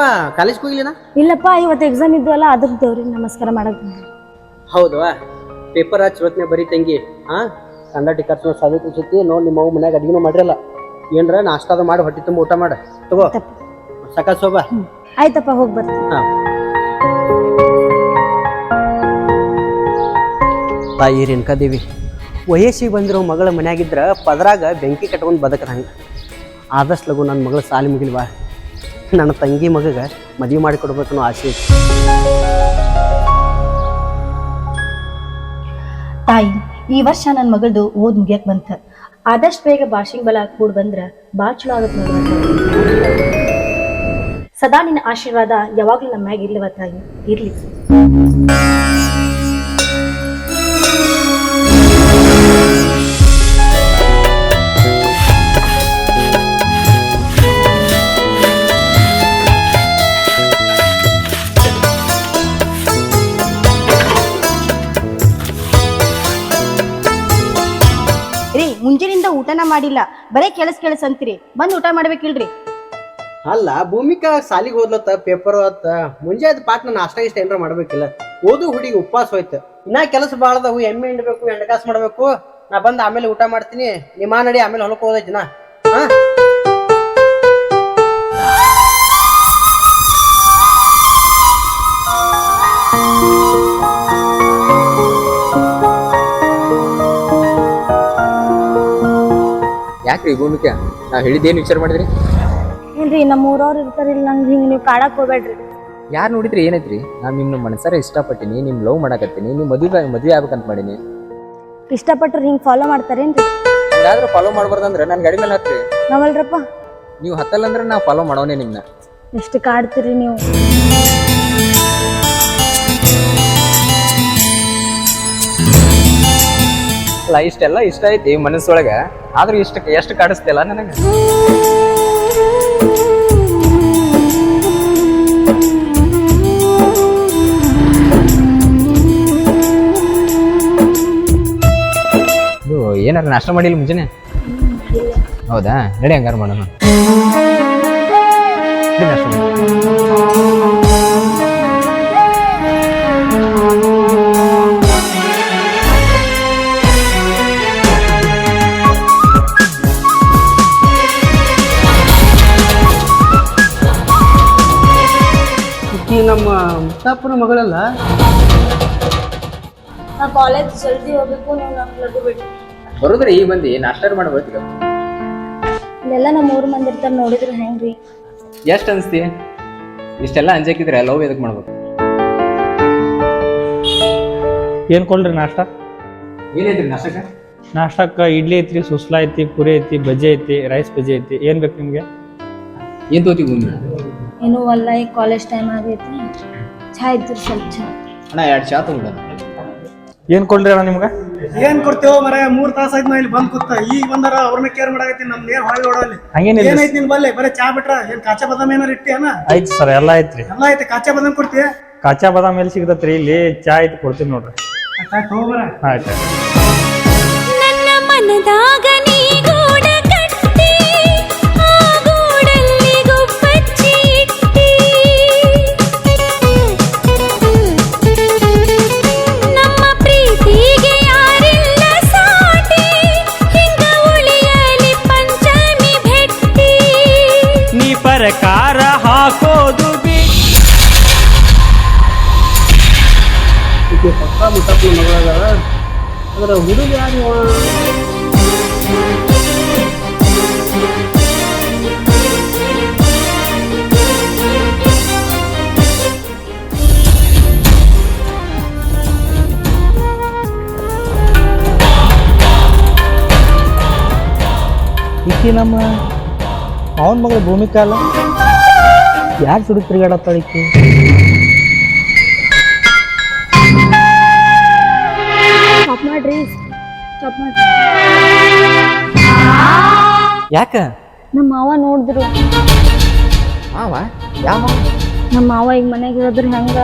ಯಾಕವಾ ಕಾಲೇಜ್ಗೆ ಹೋಗಿಲ್ಲ ಇಲ್ಲಪ್ಪ ಇವತ್ತು ಎಕ್ಸಾಮ್ ಇದ್ವಲ್ಲ ಅದಕ್ಕೆ ದೇವ್ರಿ ನಮಸ್ಕಾರ ಮಾಡಕ್. ಹೌದವಾ ಪೇಪರ್ ಹಚ್ಚಿ ಇವತ್ತನೇ ಬರೀ ತಂಗಿ ಹಾ ಸಂಡಾಟಿ ಖರ್ಚು ಕುಸತಿ ನೋಡಿ ನಿಮ್ಮ ಅವ್ವ ಮನ್ಯಾಗ ಅಡಿಗೆನೂ ಮಾಡಿರಲ್ಲ. ಏನ್ರ ನಾಷ್ಟಾದ ಮಾಡಿ ಹೊಟ್ಟೆ ತುಂಬ ಊಟ ಮಾಡ. ತಗೋ. ತಪ್ಪು. ಸಕ ಸೋಬ ಆಯ್ತಪ್ಪ ಹೋಗಿ ಬರ್ತೀನಿ. ಹಾ. ತಾಯಿ ರೇಣುಕಾದೇವಿ ವಯಸ್ಸಿಗೆ ಬಂದಿರೋ ಮಗಳ ಮನ್ಯಾಗಿದ್ರ ಪದರಾಗ ಬೆಂಕಿ ಕಟ್ಕೊಂಡು ಬದಕ್ರ ಹಂಗೆ ಆದಷ್ಟು ಲಗು ನನ್ನ ಮಗಳ ಸಾಲಿ ಮುಗಿಲ್ವಾ? ನನ್ನ ತಂಗಿ ಮಗಗೆ ಮದುವೆ ಮಾಡಿ ಕೊಡ್ಬೇಕು ಅನ್ನೋ ಆಸೆ ಐತಿ. ತಾಯಿ, ಈ ವರ್ಷ ನನ್ನ ಮಗಳದು ಓದ್ ಮುಗಿಯಕ್ ಬಂತ. ಆದಷ್ಟು ಬೇಗ ಭಾಷಿಂಗ್ ಬಲ ಕೂಡ್ ಬಂದ್ರ ಬಾಳ್ ಚಲೋ ಆಗತ್ ನೋಡ್ರಿ ಸದಾ ನಿನ್ನ ಆಶೀರ್ವಾದ ಯಾವಾಗ್ಲೂ ನಮ್ಮ ಮ್ಯಾಗ ಇರ್ಲಿವ ತಾಯಿ. ಇರ್ಲಿ. ಊಟನ ಮಾಡಿಲ್ಲ. ಬರೇ ಕೆಲಸ ಕೆಲಸ ಅಂತೀರಿ. ಬಂದು ಊಟ ಮಾಡ್ಬೇಕಿಲ್ರಿ ಅಲ್ಲ, ಭೂಮಿಕಾ ಸಾಲಿಗೆ ಓದ್ಲತ್ತ ಪೇಪರ್ ಆತ ಮುಂಜಾನೆ ನಾನು ಅಷ್ಟ ಇಷ್ಟ ಏನಾರ ಮಾಡ್ಬೇಕಿಲ್ಲ. ಓದು ಹುಡುಗಿ ಉಪವಾಸ ಹೋಯ್ತು. ಇನ್ನ ಕೆಲಸ ಬಾಳದವು ಎಮ್ಮೆ ಹಿಂಡ್ಬೇಕು ಎಂಡಕಾಸ್ ಮಾಡ್ಬೇಕು. ನಾ ಬಂದ್ ಆಮೇಲೆ ಊಟ ಮಾಡ್ತೀನಿ. ನಿಮ್ಮ ನಡಿ, ಆಮೇಲೆ ಹೊಲಕ್ಕೆ ಹೋದೈತಿ ನಾ. ಹಾ? ಯಾಕ್ರಿ ಭೂಮಿಕಾ ನಾವ್ ಹೇಳಿದ್ದೇನು ವಿಚಾರ ಮಾಡಿದ್ರಿ? ಏನ್ರಿ ನಮ್ಮ ಊರವ್ರು ಇರ್ತಾರಿಲ್ಲ ನಂಗೆ ಹಿಂಗೆ ನೀವು ಕಾಡಕ್ಕೆ ಹೋಗ್ಬೇಡ್ರಿ. ಯಾರು ನೋಡಿದ್ರಿ ಏನೈತ್ರಿ? ನಾನು ನಿಮ್ಮ ಮನಸಾರ ಇಷ್ಟಪಟ್ಟಿನಿ ನಿಮ್ಮ ಲವ್ ಮಾಡಕತ್ತೀನಿ ನಿಮ್ಮ ಮದುವೆ ಮದುವೆ ಆಗ್ಬೇಕಂತ ಮಾಡೀನಿ. ಇಷ್ಟಪಟ್ರು ಹಿಂಗೆ ಫಾಲೋ ಮಾಡ್ತಾರೇನ್ರಿ? ಯಾರಾದ್ರೂ ಫಾಲೋ ಮಾಡ್ಬಾರ್ದಂದ್ರೆ ನನ್ನ ಗಾಡಿ ಮೇಲೆ ಹತ್ರಿ. ನಾವಲ್ರಪ್ಪ. ನೀವು ಹತ್ತಲ್ಲ ಅಂದ್ರೆ ನಾವು ಫಾಲೋ ಮಾಡೋನೆ ನಿಮ್ನ. ಎಷ್ಟು ಕಾಡ್ತೀರಿ ನೀವು? ಅಲ್ಲ, ಇಷ್ಟೆಲ್ಲ ಇಷ್ಟ ಐತಿ ಮನಸ್ಸೊಳಗೆ. ಆದ್ರೂ ಇಷ್ಟ ಎಷ್ಟು ಕಾಡಿಸ್ತಿಲ್ಲ ನನಗೆ? ಏನಾರ ನಾಷ್ಟ ಮಾಡಿಲ್ಲ ಮುಂಜಾನೆ? ಹೌದಾ? ನಡಿ ಹಂಗಾರ ಮಾಡೋಣ. ನಮ್ಮ ಮುತ್ತಪ್ಪನ ಮಗಳಲ್ಲ? ನಾ ಕಾಲೇಜ್ ಜಲ್ದಿ ಹೋಗ್ಬೇಕು ನೀವು ಬಿಡಿ. ಬರೋದ್ರಿ ಈಗ ಬಂದು ನಾಷ್ಟ ಮಾಡ್ಬೇಕು ಇಲ್ಲೆಲ್ಲ ನಮ್ಮ ಊರು ಮಂದಿ ಇರ್ತಾರೆ ನೋಡಿದ್ರೆ ಹೆಂಗ್ರಿ? ಎಷ್ಟು ಅನ್ಸ್ತಿ? ಇಷ್ಟೆಲ್ಲ ಅಂಜಾಕಿದ್ರೆ ಲವ್ ಎದಕ್ ಮಾಡ್ಬೇಕು? ಏನು ಕೊಡ್ರಿ ನಾಷ್ಟ? ಏನೈತ್ರಿ ನಾಷ್ಟಕ್ಕ? ನಾಷ್ಟಕ್ಕೆ ಇಡ್ಲಿ ಐತ್ರಿ ಸುಸ್ಲಾ ಐತಿ ಪುರಿ ಐತಿ ಬಜ್ಜಿ ಐತಿ ರೈಸ್ ಬಜ್ಜಿ ಐತಿ. ಏನು ಬೇಕು ನಿಮಗೆ? ಏನ್ ತೋತಿ ಏನು ಅಲ್ಲ ಈಗ ಕಾಲೇಜ್ ಟೈಮ್ ಆಗೈತಿ. ಚಾ ಇದ್ರಿ ಸ್ವಲ್ಪ ಚಾ. ಅಣ್ಣ ಎರಡು ಚಾ ತಗೊಂಡ ಏನ್ ಕೊಡ್ರಿ ಅಣ್ಣ ನಿಮ್ಗೆ? ಏನ್ ಕೊಡ್ತೇವ ಮರ ಮೂರ್ ತಾಸ ಆಯ್ತು ನಾ ಇಲ್ಲಿ ಬಂದ್ ಕೂತ. ಈಗ ಬಂದಾರ ಅವ್ರನ್ನ ಕೇರ್ ಮಾಡಾಕತ್ತೀನಿ ನಮ್ ಏನ್ ಹೊಳಿ ಓಡಲ್ಲಿ ಹಂಗೇನಿಲ್ಲ. ಏನೈತಿ ನಿನ್ ಬಲ್ಲೆ ಬರೀ ಚಾ ಬಿಟ್ರ ಏನ್ ಕಾಚಾ ಬದಾಮ್ ಏನಾರ ಇಟ್ಟಿ ಅಣ್ಣ? ಆಯ್ತು ಸರ್ ಎಲ್ಲ ಐತ್ರಿ ಎಲ್ಲ ಐತೆ ಕಾಚಾ ಬದಾಮ್ ಕೊಡ್ತೀಯ? ಕಾಚಾ ಬಾದಾಮ್ ಎಲ್ಲಿ ಸಿಗ್ತತ್ರಿ? ಇಲ್ಲಿ ಚಾ ಐತಿ ಕೊಡ್ತೀನಿ ನೋಡ್ರಿ. ಆಯ್ತು. ನನ್ನ ಮನದಾಗ ಅದರ ಹುಡುಗ ಯಾರು? ಈಕಿ ನಮ್ಮ ಅವನ ಮಗಳು ಭೂಮಿಕಾ ಅಲ್ಲ ಯಾಕೆ ಸುಡುಕ್ ತಿರುಗಾಡತ್ತಾಳ ಈಕಿ ಸ್ಟಾಪ್ ಮಾಡ್ರಿ. ಸ್ಟಾಪ್ ಮಾಡ್ರಿ. ಯಾಕ? ನಮ್ಮ ಮಾವ ನೋಡಿದ್ರು. ಮಾವ? ಯಾವ ನಮ್ಮ ಮಾವ ಈಗ ಮನೆಗೆ ಇರೋದ್ರ ಹೆಂಗ?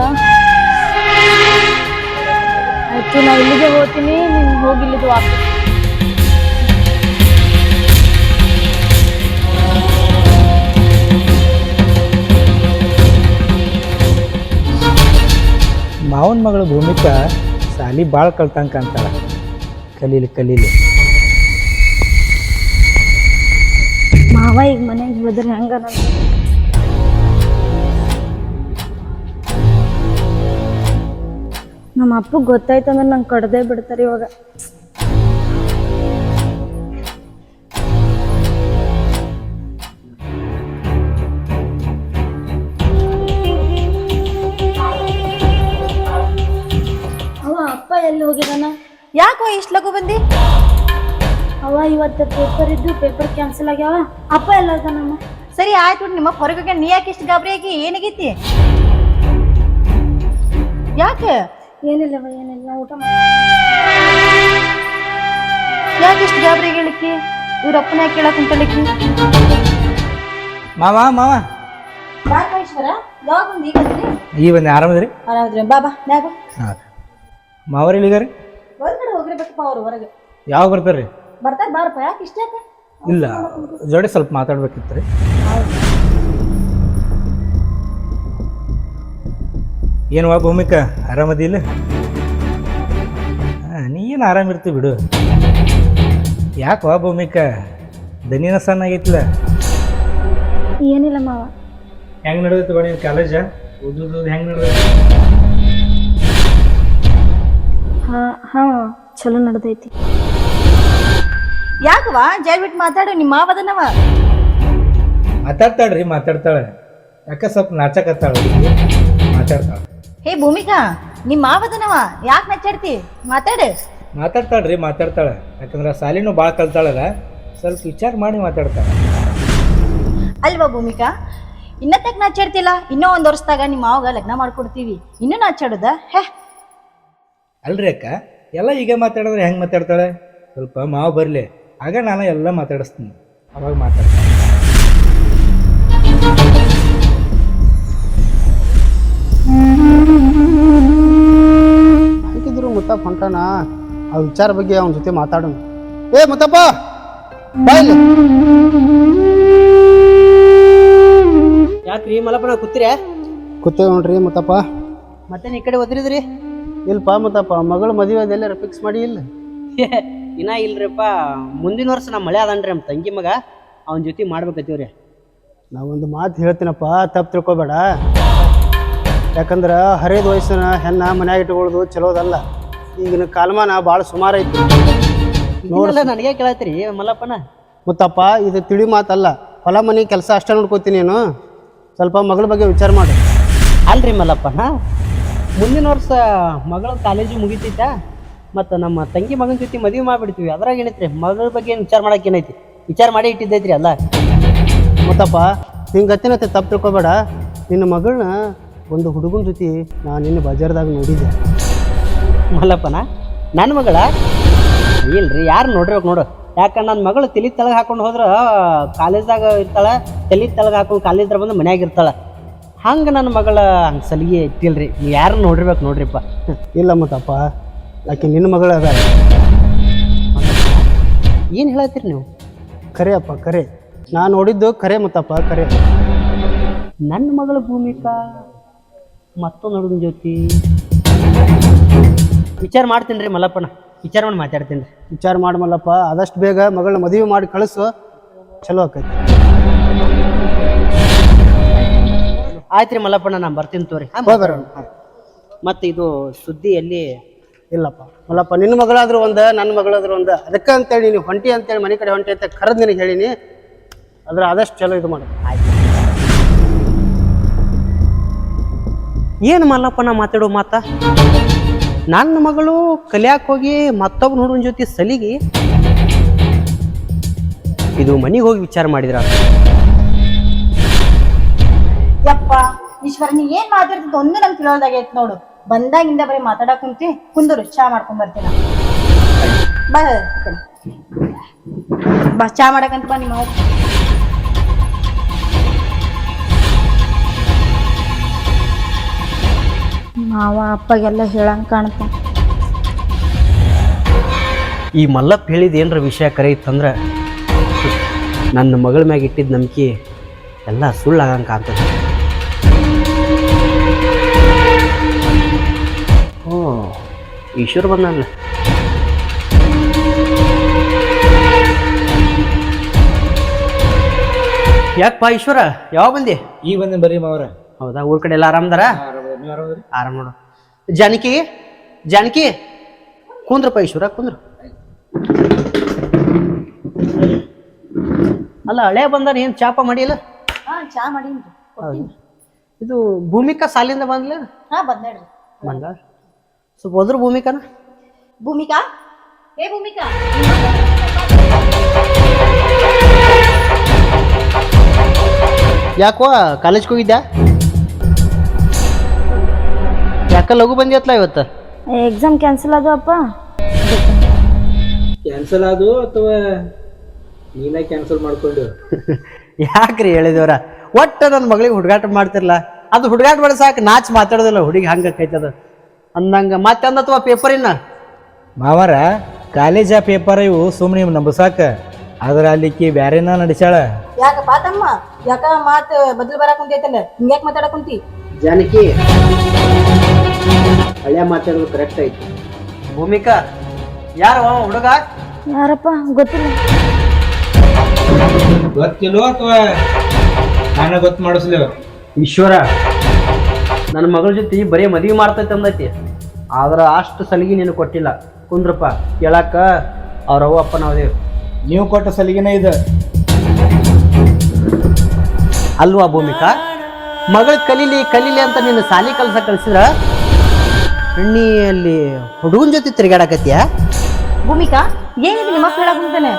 ಆಯ್ತು ನಾ ಇಲ್ಲಿಗೆ ಹೋಗ್ತೀನಿ. ನೀನು ಹೋಗಿ ಇಲ್ಲಿದ್ದು ವಾಪಸ್. ಮಾವನ ಮಗಳ ಭೂಮಿಕಾ ಸಾಲಿ ಭಾಳ ಕಲ್ತಂಕ ಅಂತಾಳ ಕಲೀಲಿ ಕಲೀಲಿ. ಮಾವ ಈಗ ಮನೆಗೆ ಹೋದ್ರೆ ಹೆಂಗ ನಮ್ಮ ಅಪ್ಪಗೆ ಗೊತ್ತಾಯ್ತು ಅಂದ್ರೆ ನಂಗೆ ಕಡ್ದೇ ಬಿಡ್ತಾರೆ ಇವಾಗ. ಇಷ್ಟು ಲಗು ಬಂದಿ? ಅವ ಇವತ್ತು ಪೇಪರ್ ಇದ್ದು ಪೇಪರ್ ಕ್ಯಾನ್ಸಲ್ ಆಗ್ಯಾವ. ಅಪ್ಪ ಎಲ್ಲ ನಮ್ಮ. ಸರಿ ಆಯ್ತು ಬಿಡು ನಿಮ್ಮ ಹೊರಗೆ ನೀ ಯಾಕೆ ಇಷ್ಟು ಗಾಬರಿ ಆಗಿ? ಏನಾಗೈತಿ? ಯಾಕೆ? ಏನಿಲ್ಲವ ಏನಿಲ್ಲ. ಊಟ ಮಾಡಿ ಯಾಕೆ ಇಷ್ಟು ಗಾಬರಿ ಹೇಳಕ್ಕೆ? ಇವ್ರ ಅಪ್ಪನ ಯಾಕೆ ಕೇಳಕ್ ಕುಂತಲಿಕ್ಕಿ ಮಾವ ಮಾವ. ಬಾ ಈಶ್ವರ ಯಾವಾಗ ಬಂದು ಈಗ ಬಂದ್ರಿ? ಈ ಒಂದು ಆರಾಮದ್ರಿ? ಆರಾಮದ್ರಿ. ಬಾ ಬಾ ನ್ಯಾಗ ಬಾ. ಹಾಂ ಮಾವರಿ ಇಲ್ಲಿಗಾರಿ ಹೋಗಿರ್ಬೇಕಪ್ಪ ಅವ್ರು ಹೊರಗೆ. ಯಾವಾಗ ಬರ್ತಾರ್ರಿ ಬರ್ತಾರ ಬಾರಪ್ಪ ಯಾಕೆ ಇಷ್ಟ ಯಾಕೆ? ಇಲ್ಲ ಜೋಡಿ ಸ್ವಲ್ಪ ಮಾತಾಡ್ಬೇಕಿತ್ತು ರೀ. ಏನು ವಾ ಭೂಮಿಕಾ ಆರಾಮದಿಲ್ಲ ಹಾಂ ನೀ ಏನು ಆರಾಮಿರ್ತಿ ಬಿಡು. ಯಾಕೆ ವಾ ಭೂಮಿಕಾ ದನಿನ ಸಣ್ಣ ಆಗೈತಿಲ್ಲ? ಏನಿಲ್ಲ ಮಾವ. ಹೆಂಗೆ ನಡೆದೈತಿ ಬಾ ನೀನು ಕಾಲೇಜ? ಓದೋದು ಹೆಂಗೆ ನಡೆದೈತಿ? ಹಾ ಹಾ ಚಲೋ ನಡ್ದೈತಿ. ಯಾಕವಾ ಜೈ ಬಿಟ್ಟು ಮಾತಾಡು ನಿಮ್ಮ ಮಾವದನವ ಮಾತಾಡ್ತಾಳ್ರಿ ಮಾತಾಡ್ತಾಳೆ. ಯಾಕ ಸ್ವಲ್ಪ ನಾಚಕತ್ತಾಳ? ಮಾತಾಡ್ತಾಳ. ಹೇ ಭೂಮಿಕಾ ನಿಮ್ಮ ಮಾವದನವ ಯಾಕೆ ನಚ್ಚಾಡ್ತಿ ಮಾತಾಡು. ಮಾತಾಡ್ತಾಳ್ರಿ ಮಾತಾಡ್ತಾಳೆ. ಯಾಕಂದ್ರೆ ಸಾಲಿನೂ ಭಾಳ ಕಲ್ತಾಳಲ್ಲ ಸ್ವಲ್ಪ ವಿಚಾರ ಮಾಡಿ ಮಾತಾಡ್ತಾಳೆ. ಅಲ್ವಾ ಭೂಮಿಕಾ? ಇನ್ನತ್ತಕ್ಕೆ ನಾಚಾಡ್ತಿಲ್ಲ ಇನ್ನೂ ಒಂದು ವರ್ಷದಾಗ ನಿಮ್ಮ ಮಾವಾಗ ಲಗ್ನ ಮಾಡ್ಕೊಡ್ತೀವಿ. ಇನ್ನೂ ನಾಚಾಡುದ ಹೇ ಅಲ್ರಿ ಅಕ್ಕ? ಎಲ್ಲ ಈಗ ಮಾತಾಡಿದ್ರೆ ಹೆಂಗೆ ಮಾತಾಡ್ತಾಳೆ? ಸ್ವಲ್ಪ ಮಾವು ಬರಲಿ. ಆಗ ನಾನು ಎಲ್ಲ ಮಾತಾಡಿಸ್ತೀನಿ. ಅವಾಗ ಮಾತಾಡ್ತೀನಿ. ಹಾಕಿದ್ರು ಮುತ್ತಪ್ಪ ಹೊಂಟಾನ ಆ ವಿಚಾರ ಬಗ್ಗೆ ಅವನ ಜೊತೆ ಮಾತಾಡೋಣ ಏ ಮುತ್ತಪ್ಪ! ಬಾಯ್ಲಿ ಯಾಕ್ರಿ ಮಲಪನ ಕೂತಿರ ಕೂತೇವ್ ನೋಡ್ರಿ ಮುತ್ತಪ್ಪ. ಮತ್ತೆ ಈ ಕಡೆ ಒದ್ರಿದ್ರಿ? ಇಲ್ಪ ಮತ್ತಪ್ಪ ಮಗಳು ಮದುವೆ ಅದೆಲ್ಲ ಫಿಕ್ಸ್ ಮಾಡಿ ಇಲ್ಲ. ಇನ್ನ ಇಲ್ರಿಪ್ಪ ಮುಂದಿನ ವರ್ಷ ನಮ್ಮ ಮಳೆ ಅದನ್ರಿ ನಮ್ಮ ತಂಗಿ ಮಗ ಅವನ ಜೊತೆ ಮಾಡ್ಬೇಕತ್ತೀವ್ರಿ. ನಾವೊಂದು ಮಾತು ಹೇಳ್ತೀನಪ್ಪ ತಪ್ಪು ತಿಳ್ಕೊಬೇಡ. ಯಾಕಂದ್ರೆ ಹರಿದ ವಯಸ್ಸಿನ ಹೆಣ್ಣ ಮನ್ಯಾಗ ಇಟ್ಕೊಳ್ಳೋದು ಚಲೋದಲ್ಲ. ಈಗಿನ ಕಾಲಮಾನ ಭಾಳ ಸುಮಾರು ಐತಿ. ನೋಡಲ್ಲ ನನಗೆ ಕೇಳತ್ರಿ ಮಲ್ಲಪ್ಪನ? ಮತ್ತಪ್ಪ ಇದು ತಿಳಿ ಮಾತಲ್ಲ ಹೊಲ ಮನೆ ಕೆಲಸ ಅಷ್ಟೇ ನೋಡ್ಕೋತೀನಿ ಏನು. ಸ್ವಲ್ಪ ಮಗಳ ಬಗ್ಗೆ ವಿಚಾರ ಮಾಡು. ಅಲ್ರಿ ಮಲ್ಲಪ್ಪನ? ಮುಂದಿನ ವರ್ಷ ಮಗಳ ಕಾಲೇಜು ಮುಗಿತೈತ? ಮತ್ತು ನಮ್ಮ ತಂಗಿ ಮಗನ ಜೊತೆ ಮದುವೆ ಮಾಡಿಬಿಡ್ತೀವಿ. ಅದ್ರಾಗ ಏನೈತ್ರಿ? ಮಗಳ ಬಗ್ಗೆ ಏನು ವಿಚಾರ ಮಾಡಕ್ಕೆ ಏನೈತಿ? ವಿಚಾರ ಮಾಡಿ ಇಟ್ಟಿದ್ದೈತ್ರಿ ಅಲ್ಲ ಮತ್ತಪ್ಪ, ನಿಂಗೆ ಗತಿನತ್ತೆ ತಪ್ಪು ತಿಳ್ಕೊಬೇಡ. ನಿನ್ನ ಮಗಳನ್ನ ಒಂದು ಹುಡುಗನ ಜೊತೆ ನಾನು ನಿನ್ನ ಬಜಾರ್ದಾಗ ನೋಡಿದ್ದೆ. ಮಲ್ಲಪ್ಪನ ನನ್ನ ಮಗಳ? ಇಲ್ರಿ, ಯಾರು ನೋಡಿರ್ಬೇಕು ನೋಡು. ಯಾಕಂದ್ರೆ ನನ್ನ ಮಗಳು ತಲೆ ತೆಳಗೆ ಹಾಕೊಂಡು ಹೋದ್ರೆ ಕಾಲೇಜ್ದಾಗ ಇರ್ತಾಳೆ, ತಲೆ ತೆಳಗೆ ಹಾಕೊಂಡು ಕಾಲೇಜ್ದಾಗ ಬಂದು ಮನ್ಯಾಗ ಇರ್ತಾಳೆ. ಹಂಗೆ ನನ್ನ ಮಗಳ ಹಂಗೆ ಸಲಿಗೆ ಇಟ್ಟಿಲ್ರಿ. ನೀವು ಯಾರು ನೋಡಿರ್ಬೇಕು ನೋಡ್ರಿಪ್ಪ. ಇಲ್ಲ ಮತ್ತಪ್ಪ ಆಕೆ ನಿನ್ನ ಮಗಳ ಅದ ಏನು ಹೇಳತ್ತೀರಿ ನೀವು? ಖರೆ ಅಪ್ಪ ಖರೆ ನಾನು ನೋಡಿದ್ದು ಖರೆ ಮತ್ತಪ್ಪ ಖರೆ ನನ್ನ ಮಗಳ ಭೂಮಿಕಾ ಮತ್ತೊಂದು ಹುಡುಗನ ಜೊತೆ ವಿಚಾರ ಮಾಡ್ತೀನಿ ರೀ ಮಲ್ಲಪ್ಪನ. ವಿಚಾರ ಮಾಡಿ ಮಾತಾಡ್ತೀನಿ. ರೀ ವಿಚಾರ ಮಾಡಿ ಮಲ್ಲಪ್ಪ ಆದಷ್ಟು ಬೇಗ ಮಗಳನ್ನ ಮದುವೆ ಮಾಡಿ ಕಳಿಸು. ಚಲೋ ಆಕೈತಿ. ಆಯ್ತು ರೀ ಮಲ್ಲಪ್ಪನ ನಾನು ಬರ್ತೀನಿ ತೋರಿ. ಮತ್ತು ಇದು ಸುದ್ದಿ ಎಲ್ಲಿ ಇಲ್ಲಪ್ಪ. ಮಲ್ಲಪ್ಪ ನಿನ್ನ ಮಗಳಾದ್ರೂ ಒಂದು ನನ್ನ ಮಗಳಾದ್ರೂ ಒಂದು. ಅದಕ್ಕೆ ಅಂತೇಳಿ ನೀವು ಹೊಂಟಿ ಅಂತೇಳಿ ಮನೆ ಕಡೆ ಹೊಂಟಿ ಅಂತ ಕರೆದು ನಿನಗೆ ಹೇಳಿನಿ. ಅದ್ರ ಆದಷ್ಟು ಚಲೋ ಇದು ಮಾಡು. ಏನು ಮಲ್ಲಪ್ಪನ ಮಾತಾಡೋ ಮಾತ? ನನ್ನ ಮಗಳು ಕಲಿಯಾಕ ಹೋಗಿ ಮತ್ತೊಬ್ಬ ಹುಡುಗನ ಜೊತೆ ಸಲಿಗಿ ಇದು ಮನೆಗೆ ಹೋಗಿ ವಿಚಾರ ಮಾಡಿದ್ರ? ಯಪ್ಪ, ಈಶ್ವರ, ನೀ ಏನ್ ಮಾತಾಡ್ತಿದ್ದ ಒಂದು ನಂಗೆ ತಿಳಿಯೋದಾಗೈತ್ ನೋಡು ಬಂದಾಗಿಂದ ಬರೀ ಮಾತಾಡಕ್ ಕುಂತಿ ಕುಂದರು, ಚಾ ಮಾಡ್ಕೊಂಡ್ ಬರ್ತೀನ ಬಾ. ಬಾ, ಚಾ ಮಾಡಕಂತ ಬಾ ನಿಮ್ಮ. ಮಾವ, ಅಪ್ಪಗೆಲ್ಲ ಹೇಳಂಗ್ ಕಾಣ್ತ ಈ ಮಲ್ಲಪ್ಪ ಹೇಳಿದ ಏನರ ವಿಷಯ ಕರೆ ಇತ್ತಂದ್ರೆ ನನ್ನ ಮಗಳ ಮ್ಯಾಗ ಇಟ್ಟಿದ್ದ ನಂಬಿಕೆ ಎಲ್ಲ ಸುಳ್ಳಾಗಂಗೆ ಕಾಣ್ತದೆ ಈಶ್ವರ್ ಬಂದಲ್ಲ ಯಾಕಪ್ಪ ಈಶ್ವರ ಯಾವಾಗ ಬಂದಿ? ಈ ಬಂದೆ ಬರ್ರಿ ಮಾವ್ರ? ಹೌದಾ ಊರ್ ಕಡೆ ಎಲ್ಲ ಆರಾಮದಾರ? ಆರಾಮ ಆರಾಮದ್ರಿ. ಆರಾಮ್ ನೋಡು. ಜಾನಕಿ ಜಾನಕಿ ಕುಂದ್ರಪ್ಪ ಈಶ್ವರ ಕುಂದ್ರ. ಅಲ್ಲ ಹಳೆ ಬಂದಾರ ಏನ್ ಚಾಪ ಮಾಡಿಲ್ಲ? ಹಾ ಚಾ. ಇದು ಭೂಮಿಕಾ ಸಾಲಿಂದ ಬಂದ್ಲ? ಹಾ ಬಂದೇಳ್ರಿ ಬಂದ ಸ್ವಲ್ಪ ಹೋದ್ರ ಭೂಮಿಕಾನ ಭೂಮಿಕಾ ಏ ಭೂಮಿಕಾ ಯಾಕೋ ಕಾಲೇಜ್ಗೆ ಹೋಗಿದ್ಯಾ ಯಾಕ ಲಘು ಬಂದಿಯತ್ಲ ಇವತ್ತು ಎಕ್ಸಾಮ್ ಕ್ಯಾನ್ಸಲ್ ಅದು ಅಪ್ಪ ಕ್ಯಾನ್ಸಲ್ ಆದು ಅಥವಾ ನೀನೇ ಕ್ಯಾನ್ಸಲ್ ಮಾಡ್ಕೊಂಡು ಯಾಕ್ರಿ ಹೇಳಿದವ್ರ ಒಟ್ಟ ನನ್ನ ಮಗಳಿಗೆ ಹುಡುಗಾಟ ಮಾಡ್ತಿರಲ್ಲ ಅದು ಹುಡುಗಾಟ ಮಾಡಿ ಸಾಕು. ನಾಚ್ ಮಾತಾಡೋದಿಲ್ಲ. ಹುಡುಗಿ ಹಂಗ ಕೈತದ ಅಂದಂಗ ಮತ್ತೆ ಅಂದತ್ವ ಇನ್ನ? ಮಾವರ ಕಾಲೇಜ ಪೇಪರ್ ಇವು ಸುಮ್ಮನೆ ನಂಬಸಾಕ. ಆದ್ರೆ ಅಲ್ಲಿಕ್ಕಿ ಬ್ಯಾರೇನ ನಡಿಸ್ಯಾಳ. ಯಾಕಪ್ಪ ಪಾತಮ್ಮ? ಯಾಕ ಮಾತ್ ಬದಲು ಬರಾಕ್ ಕುಂತೈತಲ್ಲ? ಹಿಂಗ್ಯಾಕ್ ಮಾತಾಡಕ್ ಕುಂತಿ? ಜಾನಕಿ ಹಳೆ ಮಾತಾಡೋದು ಕರೆಕ್ಟ್ ಐತಿ. ಭೂಮಿಕಾ ಯಾರು ಅವ ಹುಡುಗ? ಯಾರಪ್ಪ? ಗೊತ್ತಿಲ್ಲ. ಗೊತ್ತಿಲ್ವೋ ಅಥವಾ ನಾನು ಗೊತ್ತು ಮಾಡಿಸ್ಲಿ? ಈಶ್ವರ ನನ್ನ ಮಗಳ ಜೊತೆ ಬರೀ ಮದುವೆ ಮಾಡ್ತೈತೆ ಅಂದೈತಿ. ಆದ್ರೆ ಅಷ್ಟು ಸಲಿಗೆ ನೀನು ಕೊಟ್ಟಿಲ್ಲ. ಕುಂದ್ರಪ್ಪ ಕೇಳಕ್ಕ ಅವ್ರ ಅವ್ವ ಅಪ್ಪ ನಾವ್ದೇವ್ ನೀವು ಕೊಟ್ಟ ಸಲಿಗೆನೇ ಇದು. ಅಲ್ವಾ ಭೂಮಿಕಾ? ಮಗಳು ಕಲೀಲಿ ಕಲೀಲಿ ಅಂತ ನೀನು ಸಾಲಿ ಕಲ್ಸ ಕಲಿಸಿದ್ರ? ನೀ ಅಲ್ಲಿ ಹುಡುಗನ ಜೊತೆ ತಿರುಗಾಡಕತ್ತೀಯ? ಭೂಮಿಕಾ ಏನಿದೆ ನಿಮ್ಮ ಅಪ್ಪ ಹೇಳಕ್ ಕುಂತಾನೆ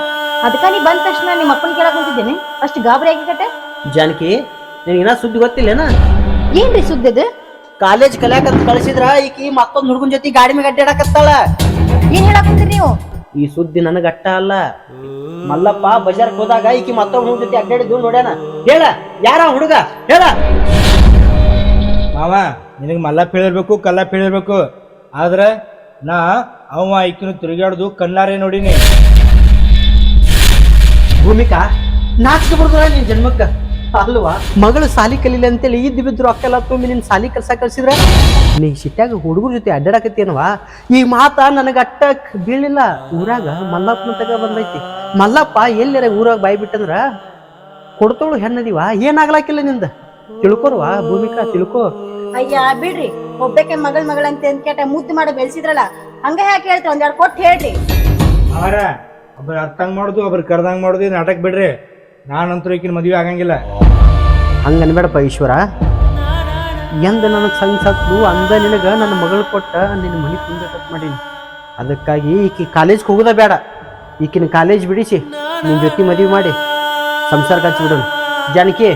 ಅದಕ್ಕ ನೀ ಬಂದ ತಕ್ಷಣ ನಿಮ್ಮ ಅಪ್ಪನ ಕೇಳಕ್ ಕುಂತಿದ್ದೇನೆ ಅಷ್ಟು ಗಾಬರಿ ಆಗಿಕತೆ ಜಾನಕಿ ನಿನಗಿನ ಸುದ್ದಿ ಗೊತ್ತಿಲ್ಲೇನಾ? ಏನ್ರಿ ಸುದ್ದಿದು? ಕಾಲೇಜ್ ಕಲಿಯಾಕಂತ ಕಳ್ಸಿದ್ರ ಈಕಿ ಮತ್ತೊಂದು ಹುಡುಗನ ಜೊತೆ ಗಾಡಿ ಮೇಲೆ ಅಡ್ಡಾಡಕತ್ತಾಳ ಏನ್ ಹೇಳಕ್ ನೀವು? ಈ ಸುದ್ದಿ ನನಗೆ ಅಟ್ಟ ಅಲ್ಲ. ಮಲ್ಲಪ್ಪ ಬಜಾರ್ ಹೋದಾಗ ಈಕಿ ಮತ್ತೊಂದು ಹುಡುಗ ಜೊತೆ ಅಡ್ಡಾಡಿದ್ದು ನೋಡ್ಯಾನ. ಹೇಳ ಯಾರ ಹುಡುಗ? ಹೇಳ. ಮಾವ ನಿನಗೆ ಮಲ್ಲಪ್ಪ ಹೇಳಿರ್ಬೇಕು ಕಲ್ಲಪ್ಪ ಹೇಳಿರ್ಬೇಕು ಆದ್ರೆ ನಾ ಅವ ಈಕಿನ ತಿರುಗಾಡ್ದು ಕಣ್ಣಾರೆ ನೋಡಿನಿ. ಭೂಮಿಕಾ? ನಾಚಿಕೆ ಬರ್ತಾರ ನಿನ್ ಜನ್ಮಕ್ಕ? ಅಲ್ವಾ? ಮಗಳು ಸಾಲಿ ಕಲೀಲಿ ಅಂತೇಳಿ ಇದ್ದು ಬಿದ್ರು ಅಕ್ಕಲ್ಲ ತುಂಬಿ ನಿನ್ನ ಸಾಲಿ ಕಲ್ಸ ಕಲ್ಸಿದ್ರ? ನೀ ಸಿಟ್ಯಾಗ ಹುಡುಗರ ಜೊತೆ ಅಡ್ಡಾಡಕತ್ತೇನವಾ ಈ ಮಾತ ನನಗೆ ಅಟ್ಟ ಬೀಳಿಲ್ಲ. ಊರಾಗ ಮಲ್ಲಪ್ಪನ ತಗ ಬಂದೈತಿ. ಮಲ್ಲಪ್ಪ ಎಲ್ಲರ ಊರಾಗ ಬಾಯಿ ಬಿಟ್ಟಂದ್ರ? ಕೊಡ್ತೋಳು ಹೆಣ್ಣದಿವ ಏನಾಗ್ಲಾಕಿಲ್ಲ ನಿಂದ? ತಿಳ್ಕೊರ್ವಾ ಭೂಮಿಕಾ ತಿಳ್ಕೊ. ಅಯ್ಯ ಬಿಡ್ರಿ. ಒಬ್ಬಕ್ಕೆ ಮಗಳ ಮಗಳಂತೆ ಅಂತ ಕೇಟ ಮುದ್ದು ಮಾಡಿ ಬೆಳೆಸಿದ್ರಲ್ಲ ಹಂಗ ಯಾಕೆ ಹೇಳ್ತೀವಿ ಒಂದೆರಡು ಕೊಟ್ಟು ಹೇಳ್ರಿ. ಅವರ ಒಬ್ರು ಅರ್ಥಂಗ್ ಮಾಡುದು ಒಬ್ರು ಕರ್ದಂಗ್ ಮಾಡುದು ನಾಟಕ ಬಿಡ್ರಿ. ನಾನಂತೂ ಈಕಿನ ಮದುವೆ ಆಗಂಗಿಲ್ಲ. ಹಂಗ ಅನ್ಬೇಡಪ್ಪ ಈಶ್ವರ. ಎಂದ ನನಗೆ ಸಂಸತ್ತು ಅಂದ ನಿನಗ ನನ್ನ ಮಗಳು ಕೊಟ್ಟ ನಿನ್ನ ಮನೆ ತುಂಬೇಕಂತ ಮಾಡೀನಿ. ಅದಕ್ಕಾಗಿ ಈಕಿ ಕಾಲೇಜ್ಗೆ ಹೋಗೋದ ಬೇಡ. ಈಕಿನ ಕಾಲೇಜ್ ಬಿಡಿಸಿ ನಿನ್ನ ಜೊತೆ ಮದುವೆ ಮಾಡಿ ಸಂಸಾರ ಬಿಡೋಣ. ಜಾನಕಿ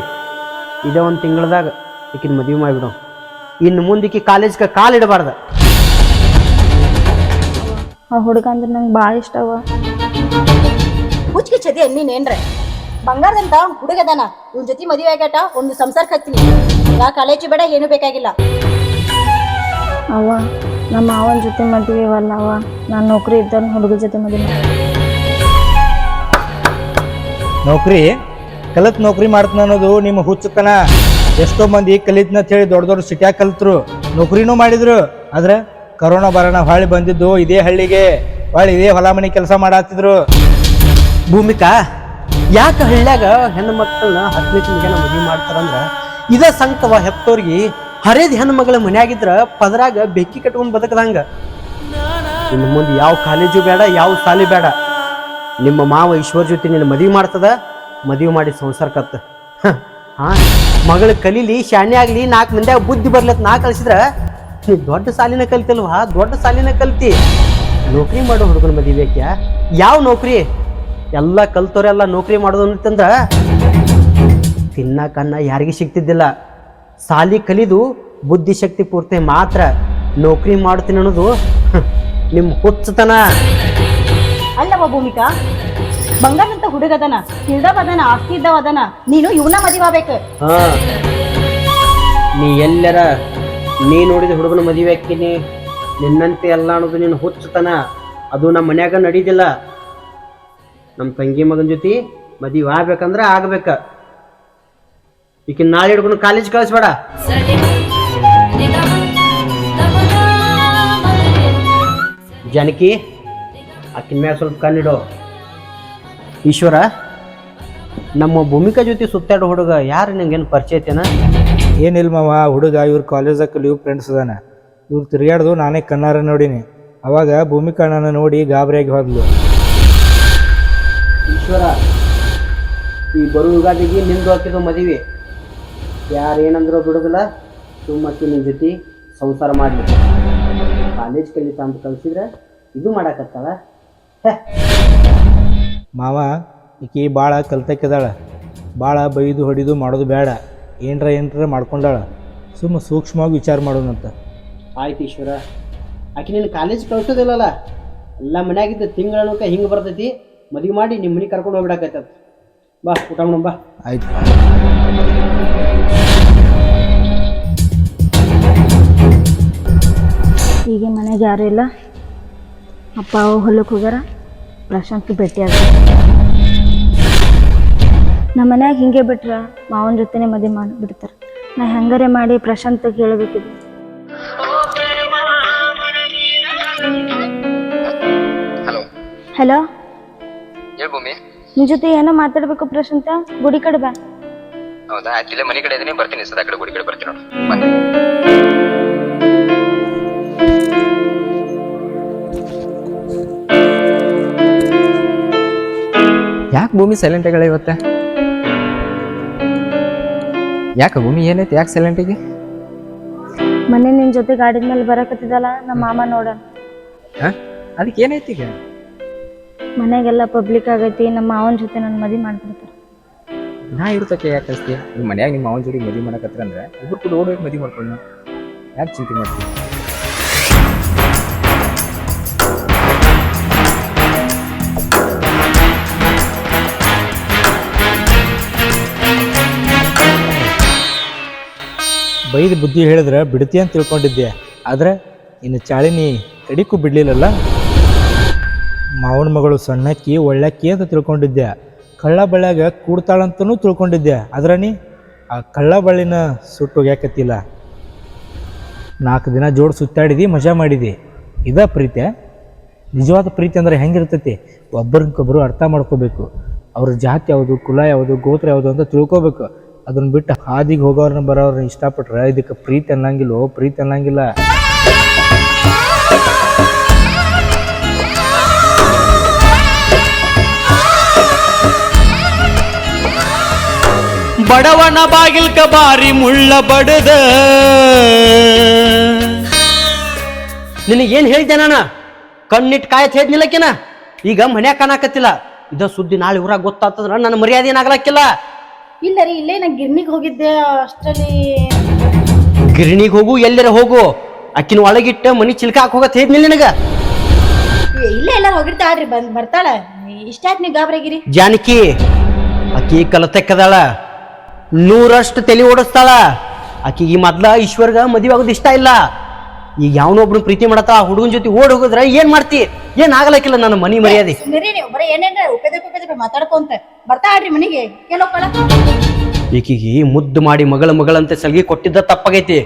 ಇದೇ ಒಂದು ತಿಂಗಳದಾಗ ಈಕಿನ ಮದುವೆ ಮಾಡಿಬಿಡೋ ಇನ್ನು ಮುಂದೆ ಈಕಿ ಕಾಲೇಜ್ಗೆ ಕಾಲಿಡಬಾರ್ದ ಆ ಹುಡುಗ ಅಂದ್ರೆ ನಂಗೆ ಭಾಳ ಇಷ್ಟವ ಅವ ಹುಚ್ಚಿಗೆ ಚದಿ ನೀನೇನ್ರ ಬಂಗಾರದಂತ ಹುಡುಗದಾನ ಇವ್ನ ಜೊತೆ ಮದುವೆ ಆಗ್ಯಾಟ ಒಂದು ಸಂಸಾರ ಹತ್ತೀನಿ ಯಾ ಕಾಲೇಜು ಬೇಡ ಏನು ಬೇಕಾಗಿಲ್ಲ. ಅವ್ವ ನಮ್ಮ ಮಾವನ ಜೊತೆ ಮದುವೆ ಅಲ್ಲ ಅವ್ವ. ನಾನು ನೌಕರಿ ಇದ್ದ ಹುಡುಗ ಜೊತೆ ಮದುವೆ ನೌಕರಿ? ಕಲತ್ ನೌಕರಿ ಮಾಡ್ತಾನ ಅನ್ನೋದು ನಿಮ್ಮ ಹುಚ್ಚತನ. ಎಷ್ಟೋ ಮಂದಿ ಕಲಿತ್ನ ಅಂತ ಹೇಳಿ ದೊಡ್ಡ ದೊಡ್ಡ ಸಿಟ್ಯಾಗ ಕಲಿತ್ರು. ನೌಕರಿನೂ ಮಾಡಿದ್ರು. ಆದ್ರೆ ಕರೋನಾ ಬರೋಣ ಹೊಳ್ಳಿ ಬಂದಿದ್ದು ಇದೇ ಹಳ್ಳಿಗೆ. ಹೊಳ್ಳಿ ಇದೇ ಹೊಲ ಮನೆ ಕೆಲಸ ಮಾಡಾತಿದ್ರು. ಭೂಮಿಕಾ? ಯಾಕೆ ಹಳ್ಳ್ಯಾಗ ಹೆಣ್ಣು ಮಕ್ಕಳನ್ನ ಹತ್ತನೇ ತಿಂಗಳ ಮದುವೆ ಮಾಡ್ತಾರಂದ್ರ? ಇದ ಸಂಕವ ಹೆತ್ತೋರ್ಗಿ ಹರಿದ ಹೆಣ್ಣು ಮಗಳ ಮನ್ಯಾಗಿದ್ರ ಪದರಾಗ ಬೆಕ್ಕಿ ಕಟ್ಕೊಂಡು ಬದುಕದಂಗ. ಇನ್ನು ಮುಂದೆ ಯಾವ ಕಾಲೇಜು ಬೇಡ ಯಾವ ಸಾಲಿ ಬೇಡ. ನಿಮ್ಮ ಮಾವ ಈಶ್ವರ್ ಜೊತೆ ನಿನ್ನ ಮದುವೆ ಮಾಡ್ತದ? ಮದುವೆ ಮಾಡಿ ಸಂಸಾರ ಕತ್ತ. ಹ, ಮಗಳ ಕಲೀಲಿ ಶಾಣೆ ಆಗ್ಲಿ ನಾಲ್ಕು ಮಂದ್ಯಾಗ ಬುದ್ಧಿ ಬರ್ಲತ್ ನಾ ಕಳ್ಸಿದ್ರ ನೀ ದೊಡ್ಡ ಸಾಲಿನ ಕಲಿತಲ್ವಾ? ದೊಡ್ಡ ಸಾಲಿನ ಕಲ್ತಿ. ನೌಕರಿ ಮಾಡೋ ಹುಡುಗನ ಮದುವೆ ಯಾವ ನೌಕರಿ? ಎಲ್ಲ ಕಲ್ತವ್ರೆಲ್ಲ ನೌಕರಿ ಮಾಡೋದು ಅಂತಂದ್ರ ತಿನ್ನಕನ್ನ ಯಾರಿಗೆ ಸಿಗ್ತಿದ್ದಿಲ್ಲ. ಸಾಲಿ ಕಲಿದು ಬುದ್ಧಿಶಕ್ತಿ ಪೂರ್ತಿ ಮಾತ್ರ ನೌಕರಿ ಮಾಡ್ತೀನಿ ಅನ್ನೋದು ನಿಮ್ಮ ಹುಚ್ಚತನ. ಅಲ್ಲವ ಭೂಮಿಕಾ ಬಂಗಾರಂತ ಹುಡುಗದನ ಇಲ್ದವದನ ಆಸ್ತಿ ಇದ್ದವದನ ನೀನು ಇವನ ಮದುವೆ ಆಗ್ಬೇಕು. ಹಾ. ನೀ ಎಲ್ಲರ ನೀ ನೋಡಿದ ಹುಡುಗನ ಮದುವೆ ಹಾಕಿನಿ ನಿನ್ನಂತೆ ಎಲ್ಲ ಅನ್ನೋದು ನಿನ್ನ ಹುಚ್ಚತನ. ಅದು ನಮ್ಮ ಮನ್ಯಾಗ ನಡೀದಿಲ್ಲ. ನಮ್ಮ ತಂಗಿ ಮಗನ ಜೊತೆ ಮದುವೆ ಆಗ್ಬೇಕಂದ್ರೆ ಆಗ್ಬೇಕ. ಈಕಿನ ನಾಳೆ ಹಿಡ್ಕೊಂಡು ಕಾಲೇಜ್ ಕಳಿಸ್ಬೇಡ. ಜಾನಕಿ, ಆಕಿನ ಮ್ಯಾಗ ಸ್ವಲ್ಪ ಕಣ್ಣಿಡು ಈಶ್ವರ, ನಮ್ಮ ಭೂಮಿಕಾ ಜೊತೆ ಸುತ್ತಾಡೋ ಹುಡುಗ ಯಾರು ನಿಂಗೇನು ಪರಿಚಯ ಐತೇನ? ಏನಿಲ್ಲ ಮಾವ, ಹುಡುಗ ಇವ್ರ ಕಾಲೇಜಕ್ಕೆ ಲೀವ್ ಫ್ರೆಂಡ್ಸ್ ಅದಾನ. ಇವ್ರು ತಿರ್ಗಾಡ್ದು ನಾನೇ ಕಣ್ಣಾರ ನೋಡೀನಿ. ಅವಾಗ ಭೂಮಿಕಾ ನೋಡಿ ಗಾಬರಿಯಾಗಿ ಹೋದ್ಲು. ಈಶ್ವರ ಈ ಬರೋ ಯುಗಾದಿಗೆ ನಿಂದು ಹಾಕಿದ ಮದುವೆ. ಯಾರು ಏನಂದ್ರೂ ಬಿಡೋದಿಲ್ಲ ಸುಮ್ಮಕ್ಕಿ ನಿನ್ನ ಜೊತೆ ಸಂಸಾರ ಮಾಡಲಿ. ಕಾಲೇಜ್ ಕಲಿತ ಅಂತ ಕಲಿಸಿದ್ರೆ ಇದು ಮಾಡಾಕತ್ತಲ್ಲ ಮಾವ ಈಕಿ ಭಾಳ ಕಲ್ತಕ್ಕಿದಾಳ. ಭಾಳ ಬೈದು ಹೊಡಿದು ಮಾಡೋದು ಬೇಡ ಏನರ ಏನರ ಮಾಡ್ಕೊಂಡಾಳ. ಸುಮ್ಮ ಸೂಕ್ಷ್ಮವಾಗಿ ವಿಚಾರ ಮಾಡೋಣಂತ. ಆಯ್ತು ಈಶ್ವರ. ಆಕೆ ನೀನು ಕಾಲೇಜ್ ಕಳ್ಸೋದಿಲ್ಲಲ್ಲ? ಎಲ್ಲ ಮನ್ಯಾಗಿದ್ದ ತಿಂಗಳನಕ ಹಿಂಗೆ ಬರ್ತೈತಿ. ಮದುವೆ ಮಾಡಿ ನಿಮ್ಮ ಮನೆಗೆ ಕರ್ಕೊಂಡು ಹೋಗ್ಬಿಡಕತ್ತದ. ಬಾ ಊಟ ಮಾಡೋಣ ಬಾ. ಆಯ್ತು. ಈಗ ಮನೆಗೆ ಯಾರೂ ಇಲ್ಲ. ಅಪ್ಪ ಅವ ಹೊಲಕ್ಕೆ ಹೋಗ್ಯಾರ. ಪ್ರಶಾಂತ್ ಭೇಟಿ ಆಗ ನಮ್ಮ ಮನ್ಯಾಗ ಹಿಂಗೆ ಬಿಟ್ರ ಮಾವನ ಜೊತೆನೆ ಮದುವೆ ಮಾಡಿಬಿಡ್ತಾರೆ. ನಾ ಹೆಂಗಾರೆ ಮಾಡಿ ಪ್ರಶಾಂತ್ ಕೇಳಬೇಕಿದ್ದೆ ಹಲೋ? ಭೂಮಿ? ನಿನ್ ಜೊತೆ ಏನೋ ಮಾತಾಡ್ಬೇಕು ಪ್ರಶಾಂತ ಗುಡಿ ಕಡೆ ಬಾ. ಹೌದಾ? ಆಯ್ತು ಇಲ್ಲೇ ಮನೆ ಕಡೆ ಇದೀನಿ ಬರ್ತೀನಿ ಸದಾ ಕಡೆ ಗುಡಿ ಕಡೆ ಬರ್ತೀನಿ ನೋಡು. ಬನ್ನಿ ಯಾಕೆ ಭೂಮಿ ಸೈಲೆಂಟ್ ಆಗಳ ಇವತ್ತೆ? ಯಾಕೆ ಭೂಮಿ ಏನೈತಿ? ಯಾಕೆ ಆಗಿ? ಮನೆ ನಿನ್ ಜೊತೆ ಗಾಡಿ ಮೇಲೆ ಬರಕತ್ತಿದಲ್ಲ ನಮ್ಮ ಮಾಮ ನೋಡ ಅದಕ್ಕೆ ಏನೈತಿ ಈಗ? ಮನೆಗೆಲ್ಲ ಪಬ್ಲಿಕ್ ಆಗೈತಿ, ನಮ್ಮ ಮಾವನ ಜೊತೆ ನನ್ನ ಮದಿ ಮಾಡ್ಬಿಡ್ತಾರೆ ನಾ ಇರ್ತಕ್ಕೆ ಯಾಕೆ ಅಷ್ಟೇ ನಿಮ್ಮ ಮನ್ಯಾಗ ನಿಮ್ಮ ಮಾವನ ಜೋಡಿ ಮದುವೆ ಮಾಡಕತ್ರ ಅಂದ್ರೆ ಇಬ್ರು ಕೂಡ ಓಡೋಗಿ ಮದುವೆ ಮಾಡ್ಕೊಳ್ಳೋಣ. ಯಾಕೆ ಚಿಂತೆ ಮಾಡ್ತೀವಿ ಬೈದು ಬುದ್ಧಿ ಹೇಳಿದ್ರೆ ಬಿಡ್ತಿ ಅಂತ ತಿಳ್ಕೊಂಡಿದ್ದೆ. ಆದರೆ ಇನ್ನು ಚಾಳಿನಿ ಕಡಿಕು ಬಿಡ್ಲಿಲ್ಲಲ್ಲ? ಮಾವನ ಮಗಳು ಸಣ್ಣಕ್ಕಿ, ಒಳ್ಳಕ್ಕಿ ಅಂತ ತಿಳ್ಕೊಂಡಿದ್ದೆ. ಕಳ್ಳ ಬಳ್ಳ್ಯಾಗ ಕೂಡ್ತಾಳಂತನೂ ತಿಳ್ಕೊಂಡಿದ್ದೆ. ಆದ್ರೆ ಆ ಕಳ್ಳ ಬಳ್ಳಿನ ಸುಟ್ಟು ಹೋಗ್ಯಾಕತ್ತಿಲ್ಲ. ನಾಲ್ಕು ದಿನ ಜೋಡಿ ಸುತ್ತಾಡಿದಿ, ಮಜಾ ಮಾಡಿದಿ. ಇದ ಪ್ರೀತಿ ನಿಜವಾದ ಪ್ರೀತಿ ಅಂದ್ರೆ ಹೆಂಗಿರ್ತೈತಿ? ಒಬ್ಬರಿಗೊಬ್ಬರು ಅರ್ಥ ಮಾಡ್ಕೋಬೇಕು. ಅವ್ರ ಜಾತಿ ಯಾವುದು, ಕುಲ ಯಾವುದು, ಗೋತ್ರ ಯಾವುದು ಅಂತ ತಿಳ್ಕೊಬೇಕು. ಅದನ್ನ ಬಿಟ್ಟು ಹಾದಿಗೆ ಹೋಗೋರನ್ನ ಬರೋರನ್ನ ಇಷ್ಟಪಟ್ರೆ ಇದಕ್ಕೆ ಪ್ರೀತಿ ಅನ್ನಂಗಿಲ್ಲೋ ಪ್ರೀತಿ ಅನ್ನಂಗಿಲ್ಲ. ಬಡವನ ಬಾಗಿಲ್ಕ ಬಾರಿ ಮುಳ್ಳ ಬಡದ ನಿನಗೇನು ಹೇಳಿದ್ದೆ ನಾನು? ಕಣ್ಣಿಟ್ಟು ಕಾಯತ್ ಹೇಳಿದ್ನಿಲ್ಲಕ್ಕಿನ ಈಗ ಮನ್ಯಾಗ ಕಾಣಕತ್ತಿಲ್ಲ. ಇದ ಸುದ್ದಿ ನಾಳೆ ಊರಾಗ ಗೊತ್ತಾಗ್ತದ್ರ? ನನ್ನ ಮರ್ಯಾದೆ ಏನಾಗ್ಲಕ್ಕಿಲ್ಲ ಇಲ್ಲ ರೀ ಇಲ್ಲೇ ನಾ ಗಿರ್ಣಿಗೆ ಹೋಗಿದ್ದೆ ಅಷ್ಟರಲ್ಲಿ. ಗಿರಣಿಗೆ ಹೋಗು ಎಲ್ಲರ ಹೋಗು. ಅಕ್ಕಿನ ಒಳಗಿಟ್ಟ ಮನಿ ಚಿಲ್ಕ ಹಾಕಿ ಹೋಗತ್ ಹೇಳಿದ್ನಿಲ್ಲ ನಿನಗ. ಇಲ್ಲ ಇಲ್ಲೇ ಎಲ್ಲ ಹೋಗಿರ್ತಾಳ್ರಿ ಬಂದ್ ಬರ್ತಾಳ. ಇಷ್ಟಾಯ್ತು ನೀವು ಗಾಬರಿಗಿರಿ. ಜಾನಕಿ ಅಕ್ಕಿ ಕಲತೆಕ್ಕದಾಳ ನೂರಷ್ಟು ತಲೆ ಓಡಿಸ್ತಾಳ. ಆಕಿಗೆ ಮೊದ್ಲ ಈಶ್ವರ್ಗ ಮದುವೆ ಆಗೋದು ಇಷ್ಟ ಇಲ್ಲ. ಈಗ ಯಾವನೊಬ್ರು ಪ್ರೀತಿ ಮಾಡತ್ತ ಆ ಹುಡುಗನ ಜೊತೆ ಓಡ್ ಹೋಗಿದ್ರ ಏನ್ ಮಾಡ್ತಿ? ಏನ್ ಆಗಲಕ್ಕಿಲ್ಲ ನನ್ನ ಮನಿ ಮರ್ಯಾದೆ. ಸುಮ್ಮನೆ ನೀವು ಬರೀ ಮಾತಾಡ್ಕೊಂತ ಬರ್ತಾಳ್ರಿ ಮನಿಗೆ. ಈಕಿಗೆ ಮುದ್ದು ಮಾಡಿ ಮಗಳ ಮಗಳಂತ ಸಲ್ಗಿ ಕೊಟ್ಟಿದ್ದ ತಪ್ಪಾಗೈತಿ.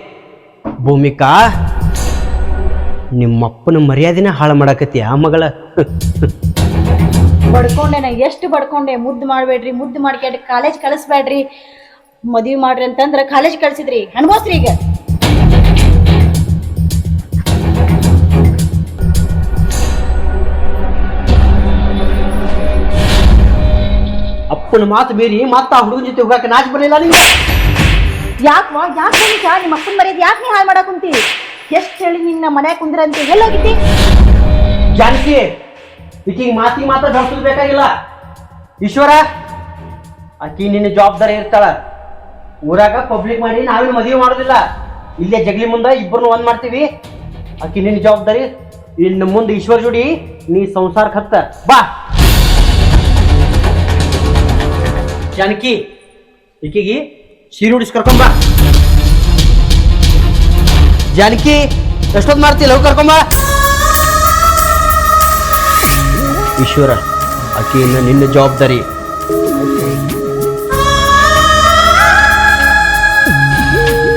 ಭೂಮಿಕಾ ನಿಮ್ಮಪ್ಪನ ಮರ್ಯಾದೆನ ಹಾಳು ಮಾಡಾಕತಿ ಆ ಮಗಳ. ಬಡ್ಕೊಂಡೆ ನಾ ಎಷ್ಟು ಬಡ್ಕೊಂಡೆ? ಮುದ್ದು ಮಾಡ್ಬೇಡ್ರಿ ಮುದ್ದು ಮಾಡ್ಕೊಂಡು. ಕಾಲೇಜ್ ಕಳಿಸ್ಬೇಡ್ರಿ. ಮದ್ವಿ ಮಾಡ್ರಿ ಅಂತಂದ್ರ ಕಾಲೇಜ್ ಕಳ್ಸಿದ್ರಿ. ಅನ್ಭೋಸ್ರಿ ಈಗ. ಅಪ್ಪನ ಮಾತು ಬೀರಿ ಮತ್ತ ಆ ಹುಡುಗನ ಜೊತೆ ಹೋಗಕ್ಕೆ ನಾಚ ಬರಲಿಲ್ಲ ನೀವು ಯಾಕ್ ವಾ ಯಾಕೆ ನಿಮ್ಮ ಅಪ್ಪನ ಮರ್ಯಾದ ಯಾಕೆ ನೀ ಹಾಳು ಮಾಡಕ್ ಕುಂತಿ? ಎಷ್ಟು ಹೇಳಿ ನಿನ್ನ ಮನ್ಯಾಗ ಕುಂದ್ರ ಅಂತ ಎಲ್ಲೋಗಿದ್ದಿ? ಜಾನಕಿ ಈಕಿಗೆ ಮಾತಿ ಮಾತ್ರ ಬೆಳೆಸೋದು ಬೇಕಾಗಿಲ್ಲ. ಈಶ್ವರ ಆಕಿ ನಿನ್ನ ಜವಾಬ್ದಾರಿ ಇರ್ತಾಳ. ಊರಾಗ ಪಬ್ಲಿಕ್ ಮಾಡಿ ನಾವೇನು ಮದುವೆ ಮಾಡೋದಿಲ್ಲ. ಇಲ್ಲೇ ಜಗಲಿ ಮುಂದೆ ಇಬ್ಬರನ್ನು ಒಂದ್ ಮಾಡ್ತೀವಿ. ಆಕಿ ನಿನ್ನ ಜವಾಬ್ದಾರಿ, ಇನ್ನು ಮುಂದೆ ಈಶ್ವರ್ ಜೋಡಿ ನೀ ಸಂಸಾರ ಹತ್ತ. ಬಾ. ಜಾನಕಿ, ಈಕಿಗೆ ಸೀರೆ ಉಡಿಸ್ ಕರ್ಕೊಂಬ ಜಾನಕಿ ಎಷ್ಟೊತ್ತು ಮಾಡ್ತಿಲ್ಲ ಲವ್ ಕರ್ಕೊಂಬ ಈಶ್ವರ ಆಕೆಯನ್ನು ನಿನ್ನ ಜವಾಬ್ದಾರಿ.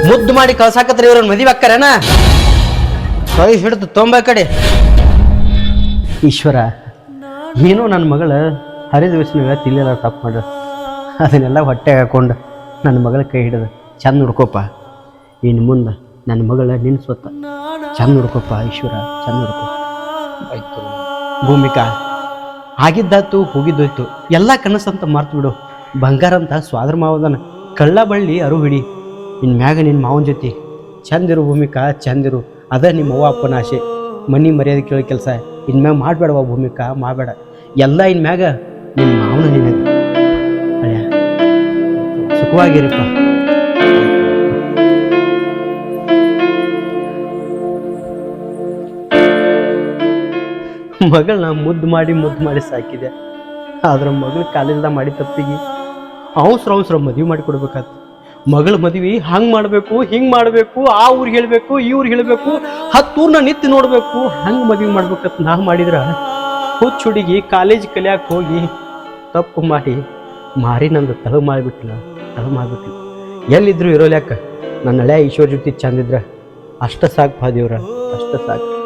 ಮುದ್ದು ಮಾಡಿ ಕಳ್ಸಾಕತ್ರಿ ಇವ್ರನ್ನ ಮದುವೆ ಕೈ ಹಿಡಿದು ತೊಂಬ ಕಡೆ. ಈಶ್ವರ, ನೀನು ನನ್ನ ಮಗಳ ಹರಿದ ವಯಸ್ಸಿನಾಗ ತಿಳಿಯಲ್ಲ ತಪ್ಪು ಮಾಡ. ಅದನ್ನೆಲ್ಲ ಹೊಟ್ಟೆ ಹಾಕೊಂಡು ನನ್ನ ಮಗಳ ಕೈ ಹಿಡಿದು ಚಂದ ನೋಡ್ಕೋಪ. ಇನ್ನು ಮುಂದೆ ನನ್ನ ಮಗಳ ನಿನ್ನ ಸ್ವತ್ತ ಚಂದ ನೋಡ್ಕೋಪ ಈಶ್ವರ, ಚಂದ ನೋಡ್ಕೋ. ಭೂಮಿಕಾ ಆಗಿದ್ದಾತು ಹೋಗಿದ್ದೋಯ್ತು. ಎಲ್ಲ ಕನಸಂತ ಮಾರ್ತು ಬಿಡು ಬಂಗಾರ ಅಂತ ಸ್ವಾದ್ರ ಮಾವದನ. ಕಳ್ಳ ಬಳ್ಳಿ ಅರು ಹಿಡಿ ಇನ್ ಮ್ಯಾಗ ನಿನ್ನ ಮಾವನ ಜೊತೆ ಚಂದಿರು ಭೂಮಿಕಾ, ಚಂದಿರು, ಅದ ನಿಮ್ಮ ಅವ್ವ ಅಪ್ಪನ ಆಸೆ. ಮನಿ ಮರ್ಯಾದೆ ಕೇಳೋ ಕೆಲಸ ಇನ್ಮ್ಯಾಗ ಮಾಡಬೇಡವ ಭೂಮಿಕಾ, ಮಾಡಬೇಡ. ಎಲ್ಲ ಇನ್ ಮ್ಯಾಗ ನಿನ್ನ ಮಾವನ ನಿನಗೆ. ಸುಖವಾಗಿರಪ್ಪ ಸುಖವಾಗಿರಿಪ್ಪ. ಮಗಳನ್ನ ಮುದ್ದು ಮಾಡಿ ಮುದ್ದು ಮಾಡಿ ಸಾಕಿದೆ ಆದ್ರೆ ಮಗಳ ಕಾಲಿಲ್ದ ಮಾಡಿ ತಪ್ಪಿಗೆ. ಅವಸರ ಅವಸರ ಮದುವೆ ಮಾಡಿ ಕೊಡ್ಬೇಕಾತು. ಮಗಳ ಮದುವೆ ಹಂಗ್ ಮಾಡಬೇಕು, ಹಿಂಗ್ ಮಾಡಬೇಕು, ಆ ಊರಿಗೆ ಹೇಳಬೇಕು, ಈ ಊರ್ ಹೇಳಬೇಕು ಹತ್ತೂರ್ನ ನಿತ್ತಿ ನೋಡಬೇಕು, ಹಂಗ್ ಮದ್ವಿ ಮಾಡ್ಬೇಕಂತ ನಾ ಮಾಡಿದ್ರ ಹುಚ್ಚ ಹುಡುಗಿ ಕಾಲೇಜ್ ಕಲಿಯಾಕ ಹೋಗಿ ತಪ್ಪು ಮಾಡಿ ಮಾರಿ ನಂದು ತಲೆ ಮಾಡಿಬಿಟ್ಲ ತಲೆ ಮಾಡಿಬಿಟ್ಲು. ಎಲ್ಲಿದ್ರು ಇರೋಲ್ಯಾಕ? ನನ್ನ ಹಳೆ ಈಶ್ವರ ಜೊತೆ ಚಂದಿದ್ರ. ಅಷ್ಟ ಸಾಕು ಪಾದೇವ್ರ ಅಷ್ಟ ಸಾಕು.